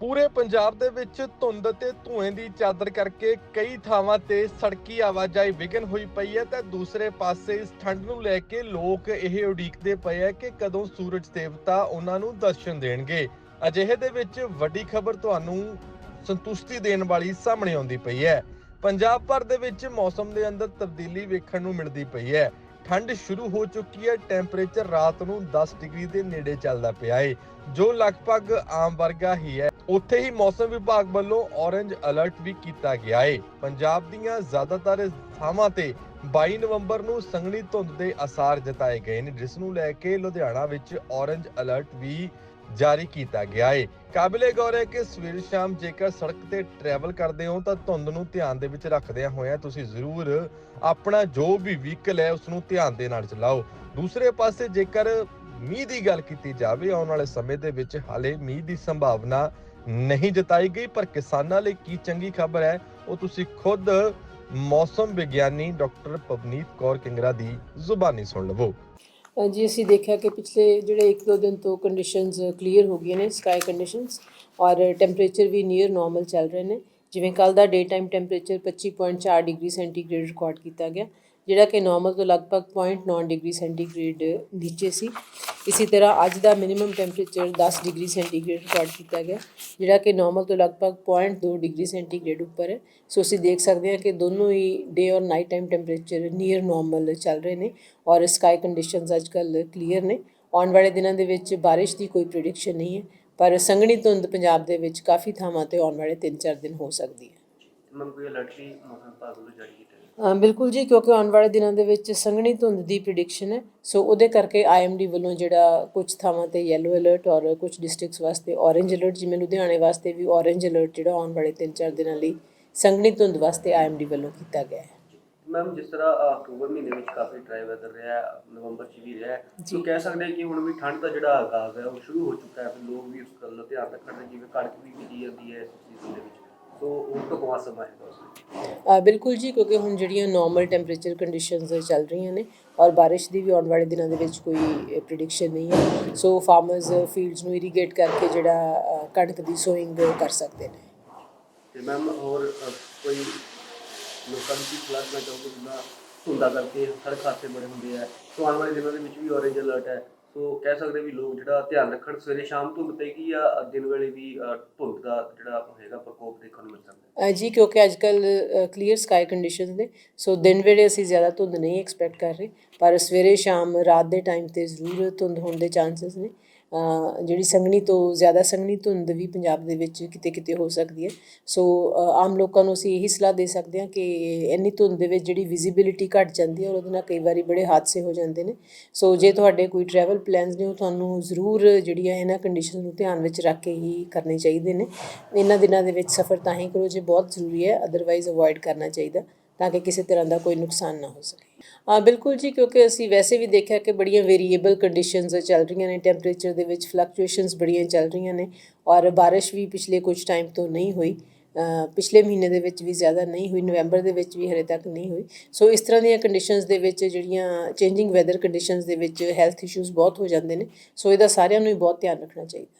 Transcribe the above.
ਪੂਰੇ ਪੰਜਾਬ ਦੇ ਵਿੱਚ ਧੁੰਦ ਅਤੇ ਧੂਏ ਦੀ ਚਾਦਰ ਕਰਕੇ ਕਈ ਥਾਵਾਂ ਤੇ ਸੜਕੀ ਆਵਾਜਾਈ ਵਿਘਨ ਹੋਈ ਪਈ ਹੈ ਤੇ ਦੂਸਰੇ ਪਾਸੇ ਇਸ ਠੰਡ ਨੂੰ ਲੈ ਕੇ ਲੋਕ ਇਹ ਉਡੀਕਦੇ ਪਏ ਹੈ ਕਿ ਕਦੋਂ ਸੂਰਜ ਦੇਵਤਾ ਉਹਨਾਂ ਨੂੰ ਦਰਸ਼ਨ ਦੇਣਗੇ। ਅਜਿਹੇ ਦੇ ਵਿੱਚ ਵੱਡੀ ਖਬਰ ਤੁਹਾਨੂੰ ਸੰਤੁਸ਼ਟੀ ਦੇਣ ਵਾਲੀ ਸਾਹਮਣੇ ਆਉਂਦੀ ਪਈ ਹੈ। ਪੰਜਾਬ ਭਰ ਦੇ ਵਿੱਚ ਮੌਸਮ ਦੇ ਅੰਦਰ ਤਬਦੀਲੀ ਵੇਖਣ ਨੂੰ ਮਿਲਦੀ ਪਈ ਹੈ। ਠੰਡ ਸ਼ੁਰੂ ਹੋ ਚੁੱਕੀ ਹੈ, ਟੈਂਪਰੇਚਰ ਰਾਤ ਨੂੰ 10 ਡਿਗਰੀ ਦੇ ਨੇੜੇ ਚੱਲਦਾ ਪਿਆ ਹੈ, ਜੋ ਲਗਭਗ ਆਮ ਵਰਗਾ ਹੀ ਹੈ। ਉੱਥੇ ਹੀ ਮੌਸਮ ਵਿਭਾਗ ਵੱਲੋਂ ਔਰੇਂਜ ਅਲਰਟ ਵੀ ਕੀਤਾ ਗਿਆ ਹੈ ਪੰਜਾਬ ਦੀਆਂ ਜ਼ਿਆਦਾਤਰ ਥਾਵਾਂ ਤੇ 22 ਨਵੰਬਰ ਨੂੰ ਸੰਘਣੀ ਧੁੰਦ ਦੇ ਅਸਾਰ ਜਤਾਏ ਗਏ ਨੇ, ਜਿਸ ਨੂੰ ਲੈ ਕੇ ਲੁਧਿਆਣਾ ਵਿੱਚ ਔਰੇਂਜ ਅਲਰਟ ਵੀ ਜਾਰੀ ਕੀਤਾ ਗਿਆ ਹੈ ਕਾਬਿਲੇ ਗੌਰ ਹੈ ਕਿ ਸਵੇਰ ਸ਼ਾਮ ਜੇਕਰ ਸੜਕ ਤੇ ਟਰੈਵਲ ਕਰਦੇ ਹੋ ਤਾਂ ਧੁੰਦ ਨੂੰ ਧਿਆਨ ਦੇ ਵਿੱਚ ਰੱਖਦਿਆਂ ਹੋਇਆਂ ਤੁਸੀਂ ਜ਼ਰੂਰ ਆਪਣਾ ਜੋ ਵੀ ਵਹੀਕਲ ਹੈ ਉਸ ਨੂੰ ਧਿਆਨ ਦੇ ਨਾਲ ਚਲਾਓ। ਦੂਸਰੇ ਪਾਸੇ ਜੇਕਰ ਮੀਂਹ ਦੀ ਗੱਲ ਕੀਤੀ ਜਾਵੇ, ਆਉਣ ਵਾਲੇ ਸਮੇਂ ਦੇ ਵਿੱਚ ਹਾਲੇ ਮੀਂਹ ਦੀ ਸੰਭਾਵਨਾ ਨਹੀਂ ਜਤਾਈ ਗਈ ਪਰ ਕਿਸਾਨਾਂ ਲਈ ਕੀ ਚੰਗੀ ਖਬਰ ਹੈ ਉਹ ਤੁਸੀਂ ਖੁਦ ਮੌਸਮ ਵਿਗਿਆਨੀ ਡਾਕਟਰ ਪਵਨੀਤ ਕੌਰ ਕਿੰਗਰਾ ਦੀ ਜ਼ੁਬਾਨੀ ਸੁਣ ਲਵੋ। ਅ, ਜੀ ਅਸੀਂ ਦੇਖਿਆ ਕਿ ਪਿਛਲੇ ਜਿਹੜੇ 1-2 ਦਿਨ ਤੋਂ ਕੰਡੀਸ਼ਨਸ ਕਲੀਅਰ ਹੋ ਗਈਆਂ ਨੇ ਸਕਾਈ ਕੰਡੀਸ਼ਨਸ ਔਰ ਟੈਂਪਰੇਚਰ ਵੀ ਨੀਅਰ ਨਾਰਮਲ ਚੱਲ ਰਹੇ ਨੇ। ਜਿਵੇਂ ਕੱਲ ਦਾ day time temperature 25.4 degree centigrade record ਕੀਤਾ ਗਿਆ। ਜਿਹੜਾ ਕਿ ਨਾਰਮਲ ਤੋਂ ਲਗਭਗ 0.9 ਡਿਗਰੀ ਸੈਂਟੀਗ੍ਰੇਡ ਨੀਚੇ ਸੀ। ਇਸੇ ਤਰ੍ਹਾਂ ਅੱਜ ਦਾ minimum temperature 10 degree centigrade record ਕੀਤਾ ਗਿਆ, ਜਿਹੜਾ ਕਿ ਨਾਰਮਲ ਤੋਂ ਲਗਭਗ 0.2 ਡਿਗਰੀ ਸੈਂਟੀਗ੍ਰੇਡ ਉੱਪਰ ਹੈ। ਸੋ ਅਸੀਂ ਦੇਖ ਸਕਦੇ ਹਾਂ ਕਿ ਦੋਨੋਂ ਹੀ ਡੇ ਔਰ night time temperature near normal ਚੱਲ ਰਹੇ ਨੇ ਔਰ ਸਕਾਈ ਕੰਡੀਸ਼ਨਸ ਅੱਜਕੱਲ ਕਲੀਅਰ ਨੇ। ਆਉਣ ਵਾਲੇ ਦਿਨਾਂ ਦੇ ਵਿੱਚ ਬਾਰਿਸ਼ ਦੀ ਕੋਈ ਪ੍ਰੈਡਿਕਸ਼ਨ ਨਹੀਂ ਹੈ, ਪਰ ਸੰਘਣੀ ਧੁੰਦ ਪੰਜਾਬ ਦੇ ਵਿੱਚ ਕਾਫੀ ਥਾਵਾਂ ਤੇ ਆਉਣ ਵਾਲੇ 3-4 ਦਿਨ ਹੋ ਸਕਦੀ ਹੈ। ਮੈਨੂੰ ਕੋਈ ਅਲਰਟ ਵੀ ਮੌਸਮ ਵਿਭਾਗ ਵੱਲੋਂ ਜਾਰੀ ਬਿਲਕੁਲ ਜੀ ਕਿਉਂਕਿ ਆਉਣ ਵਾਲੇ ਦਿਨਾਂ ਦੇ ਵਿੱਚ ਸੰਘਣੀ ਧੁੰਦ ਦੀ ਪ੍ਰੈਡਿਕਸ਼ਨ ਹੈ। ਸੋ ਉਹਦੇ ਕਰਕੇ ਆਈਐਮਡੀ ਵੱਲੋਂ ਜਿਹੜਾ ਕੁਝ ਥਾਵਾਂ ਤੇ ਯੈਲੋ ਅਲਰਟ ਔਰ ਕੁਝ ਡਿਸਟ੍ਰਿਕਟਸ ਵਾਸਤੇ ਔਰੇਂਜ ਅਲਰਟ ਜਿਵੇਂ ਲੁਧਿਆਣੇ ਵਾਸਤੇ ਵੀ ਔਰੇਂਜ ਅਲਰਟ ਜਿਹੜਾ ਆਉਣ ਵਾਲੇ 3-4 ਦਿਨਾਂ ਲਈ ਸੰਘਣੀ ਧੁੰਦ ਵਾਸਤੇ ਆਈਐਮਡੀ ਵੱਲੋਂ ਕੀਤਾ ਗਿਆ ਹੈ। ਮੈਮ ਜਿਸ ਤਰ੍ਹਾਂ ਅਕਤੂਬਰ ਮਹੀਨੇ ਵਿੱਚ ਕਾਫੀ ਡਰਾਈ ਵੈਦਰ ਰਿਹਾ ਨਵੰਬਰ ਚ ਵੀ ਰਿਹਾ। ਸੋ ਕਹਿ ਸਕਦੇ ਹਾਂ ਕਿ ਹੁਣ ਵੀ ਠੰਡ ਦਾ ਜਿਹੜਾ ਆਗਾਜ਼ ਹੈ ਉਹ ਸ਼ੁਰੂ ਹੋ ਚੁੱਕਾ ਹੈ ਲੋਕ ਵੀ ਉਸ ਗੱਲ ਦਾ ਧਿਆਨ ਰੱਖਣ ਜਿਵੇਂ ਕਣਕ ਵੀ ਬੀਜੀ ਜਾਂਦੀ ਹੈ ਇਸ ਸੀਜ਼ਨ ਦੇ ਵਿੱਚ। ਸੋ ਉਹ ਤੋਂ ਸਮਾਂ ਬਿਲਕੁਲ ਜੀ ਕਿਉਂਕਿ ਹੁਣ ਜਿਹੜੀਆਂ ਨਾਰਮਲ ਟੈਂਪਰੇਚਰ ਕੰਡੀਸ਼ਨਸ ਚੱਲ ਰਹੀਆਂ ਨੇ ਔਰ ਬਾਰਿਸ਼ ਦੀ ਵੀ ਆਉਣ ਵਾਲੇ ਦਿਨਾਂ ਦੇ ਵਿੱਚ ਕੋਈ ਪ੍ਰੈਡਿਕਸ਼ਨ ਨਹੀਂ ਹੈ। ਸੋ ਫਾਰਮਰਸ ਫੀਲਡਸ ਨੂੰ ਇਰੀਗੇਟ ਕਰਕੇ ਜਿਹੜਾ ਕਣਕ ਦੀ ਸੋਇੰਗ ਕਰ ਸਕਦੇ ਨੇ। ਤੇ ਮੈਮ ਹੋਰ ਕੋਈ ਲੋਕਾਂ ਨੂੰ ਕੀ ਸਲਾਹ ਦੇਣਾ ਚਾਹੋਗੇ ਜਿੰਨਾ ਧੁੰਦਾ ਕਰਕੇ ਸੜਕ ਹਾਦਸੇ ਬੜੇ ਹੁੰਦੇ ਆ ਸੋ ਆਉਣ ਵਾਲੇ ਦਿਨਾਂ ਦੇ ਵਿੱਚ ਵੀ ਔਰੇਂਜ ਅਲਰਟ ਹੈ। ਸੋ ਕਹਿ ਸਕਦੇ ਵੀ ਲੋਕ ਜਿਹੜਾ ਧਿਆਨ ਰੱਖਣ ਸਵੇਰੇ ਸ਼ਾਮ ਧੁੰਦ ਪਏਗੀ ਜਾਂ ਦਿਨ ਵੇਲੇ ਵੀ ਧੁੰਦ ਦਾ ਜਿਹੜਾ ਹੋਏਗਾ ਪ੍ਰਕੋਪ ਦੇਖਣ ਨੂੰ ਮਿਲ ਸਕਦਾ ਜੀ, ਕਿਉਂਕਿ ਅੱਜ ਕਲੀਅਰ ਸਕਾਈ ਕੰਡੀਸ਼ਨਸ ਨੇ, ਸੋ ਦਿਨ ਵੇਲੇ ਅਸੀਂ ਜ਼ਿਆਦਾ ਧੁੰਦ ਨਹੀਂ ਐਕਸਪੈਕਟ ਕਰ ਰਹੇ। ਪਰ ਸਵੇਰੇ ਸ਼ਾਮ ਰਾਤ ਦੇ ਟਾਈਮ ਤੇ ਜ਼ਰੂਰ ਧੁੰਦ ਹੋਣ ਦੇ ਚਾਂਸਸ ਨੇ। ਜਿਹੜੀ ਸੰਘਣੀ ਤੋਂ ਜ਼ਿਆਦਾ ਸੰਘਣੀ ਧੁੰਦ ਵੀ ਪੰਜਾਬ ਦੇ ਵਿੱਚ ਕਿਤੇ ਕਿਤੇ ਹੋ ਸਕਦੀ ਹੈ। ਸੋ ਆਮ ਲੋਕਾਂ ਨੂੰ ਅਸੀਂ ਇਹੀ ਸਲਾਹ ਦੇ ਸਕਦੇ ਹਾਂ ਕਿ ਇੰਨੀ ਧੁੰਦ ਦੇ ਵਿੱਚ ਜਿਹੜੀ ਵਿਜ਼ਿਬਿਲਿਟੀ ਘਟ ਜਾਂਦੀ ਹੈ ਔਰ ਉਹਦੇ ਨਾਲ ਕਈ ਵਾਰੀ ਬੜੇ ਹਾਦਸੇ ਹੋ ਜਾਂਦੇ ਨੇ। ਸੋ ਜੇ ਤੁਹਾਡੇ ਕੋਈ ਟਰੈਵਲ ਪਲਾਨਸ ਨੇ, ਉਹ ਤੁਹਾਨੂੰ ਜ਼ਰੂਰ ਜਿਹੜੀਆਂ ਇਹਨਾਂ ਕੰਡੀਸ਼ਨਸ ਨੂੰ ਧਿਆਨ ਵਿੱਚ ਰੱਖ ਕੇ ਹੀ ਕਰਨੇ ਚਾਹੀਦੇ ਨੇ। ਇਹਨਾਂ ਦਿਨਾਂ ਦੇ ਵਿੱਚ ਸਫ਼ਰ ਤਾਂ ਹੀ ਕਰੋ, ਜੇ ਬਹੁਤ ਜ਼ਰੂਰੀ ਹੈ ਅਦਰਵਾਈਜ਼ ਅਵੋਇਡ ਕਰਨਾ ਚਾਹੀਦਾ। ਤਾਂ ਕਿ ਕਿਸੇ ਤਰ੍ਹਾਂ ਦਾ ਕੋਈ ਨੁਕਸਾਨ ਨਾ ਹੋ ਸਕੇ। ਹਾਂ, ਬਿਲਕੁਲ ਜੀ, ਕਿਉਂਕਿ ਅਸੀਂ ਵੈਸੇ ਵੀ ਦੇਖਿਆ ਕਿ ਬੜੀਆਂ ਵੇਰੀਏਬਲ ਕੰਡੀਸ਼ਨਸ ਚੱਲ ਰਹੀਆਂ ਨੇ ਟੈਂਪਰੇਚਰ ਦੇ ਵਿੱਚ ਫਲਕਚੁਏਸ਼ਨਸ ਬੜੀਆਂ ਚੱਲ ਰਹੀਆਂ ਨੇ ਔਰ ਬਾਰਿਸ਼ ਵੀ ਪਿਛਲੇ ਕੁਝ ਟਾਈਮ ਤੋਂ ਨਹੀਂ ਹੋਈ। ਪਿਛਲੇ ਮਹੀਨੇ ਦੇ ਵਿੱਚ ਵੀ ਜ਼ਿਆਦਾ ਨਹੀਂ ਹੋਈ, ਨਵੰਬਰ ਦੇ ਵਿੱਚ ਵੀ ਹਰੇ ਤੱਕ ਨਹੀਂ ਹੋਈ। ਸੋ ਇਸ ਤਰ੍ਹਾਂ ਦੀਆਂ ਕੰਡੀਸ਼ਨਸ ਦੇ ਵਿੱਚ ਜਿਹੜੀਆਂ ਚੇਂਜਿੰਗ ਵੈਦਰ ਕੰਡੀਸ਼ਨਸ ਦੇ ਵਿੱਚ ਹੈਲਥ ਇਸ਼ੂਜ਼ ਬਹੁਤ ਹੋ ਜਾਂਦੇ ਨੇ। ਸੋ ਇਹਦਾ ਸਾਰਿਆਂ ਨੂੰ ਹੀ ਬਹੁਤ ਧਿਆਨ ਰੱਖਣਾ ਚਾਹੀਦਾ।